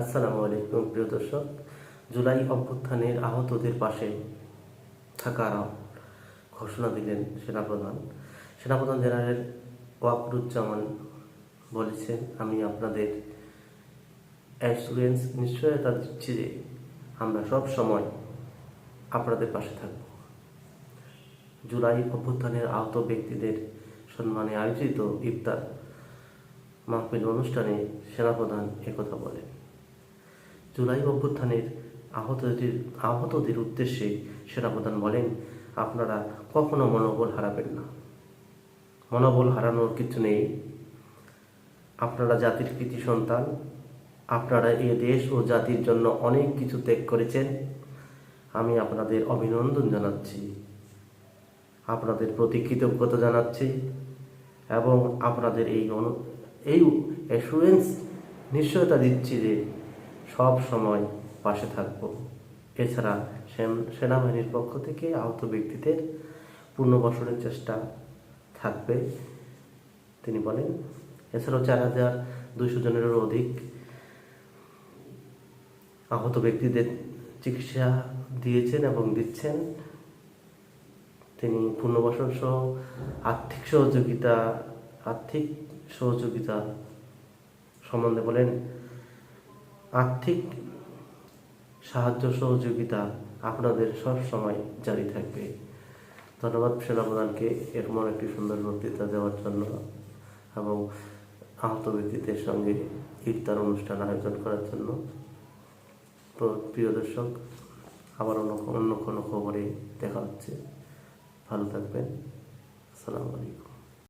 আসসালামু আলাইকুম, প্রিয় দর্শক। জুলাই অভ্যুত্থানের আহতদের পাশে থাকার ঘোষণা দিলেন সেনাপ্রধান। সেনাপ্রধান জেনারেল ওয়াকরুজ্জামান বলেছেন, আমি আপনাদের অ্যাসুরেন্স নিশ্চয়তা দিচ্ছি যে আমরা সব সময় আপনাদের পাশে থাকব। জুলাই অভ্যুত্থানের আহত ব্যক্তিদের সম্মানে আয়োজিত ইফতার মাহফিল অনুষ্ঠানে সেনাপ্রধান একথা বলেন। জুলাই অভ্যুত্থানের আহতদের আহতদের উদ্দেশ্যে সেনাপ্রধান বলেন, আপনারা কখনো মনোবল হারাবেন না। মনোবল হারানোর কিছু নেই। আপনারা জাতির কৃতি সন্তান, আপনারা এ দেশ ও জাতির জন্য অনেক কিছু ত্যাগ করেছেন। আমি আপনাদের অভিনন্দন জানাচ্ছি। আপনাদের প্রতি কৃতজ্ঞতা জানাচ্ছি এবং আপনাদের এই অনু, এই অ্যাসুরেন্স নিশ্চয়তা দিচ্ছি যে সব সময় পাশে থাকব। এছাড়া সেন- সেনাবাহিনীর পক্ষ থেকে আহত ব্যক্তিদের পুনর্বাসনের চেষ্টা থাকবে। তিনি বলেন, এছাড়াও চার হাজার দুইশো জনেরও অধিক আহত ব্যক্তিদের চিকিৎসা দিয়েছেন এবং দিচ্ছেন। তিনি পুনর্বাসন সহ আর্থিক সহযোগিতা আর্থিক সহযোগিতা সম্বন্ধে বলেন আর্থিক সাহায্য সহযোগিতা আপনাদের সব সময় জারি থাকবে। ধন্যবাদ সেনাপ্রধানকে এরকম একটি সুন্দর বক্তৃতা দেওয়ার জন্য এবং আহত ব্যক্তিদের সঙ্গে ইফতার অনুষ্ঠান আয়োজন করার জন্য। প্রিয় দর্শক, আবার অন্য অন্য কোনো খবরে দেখা হচ্ছে। ভালো থাকবেন। আসসালামু আলাইকুম।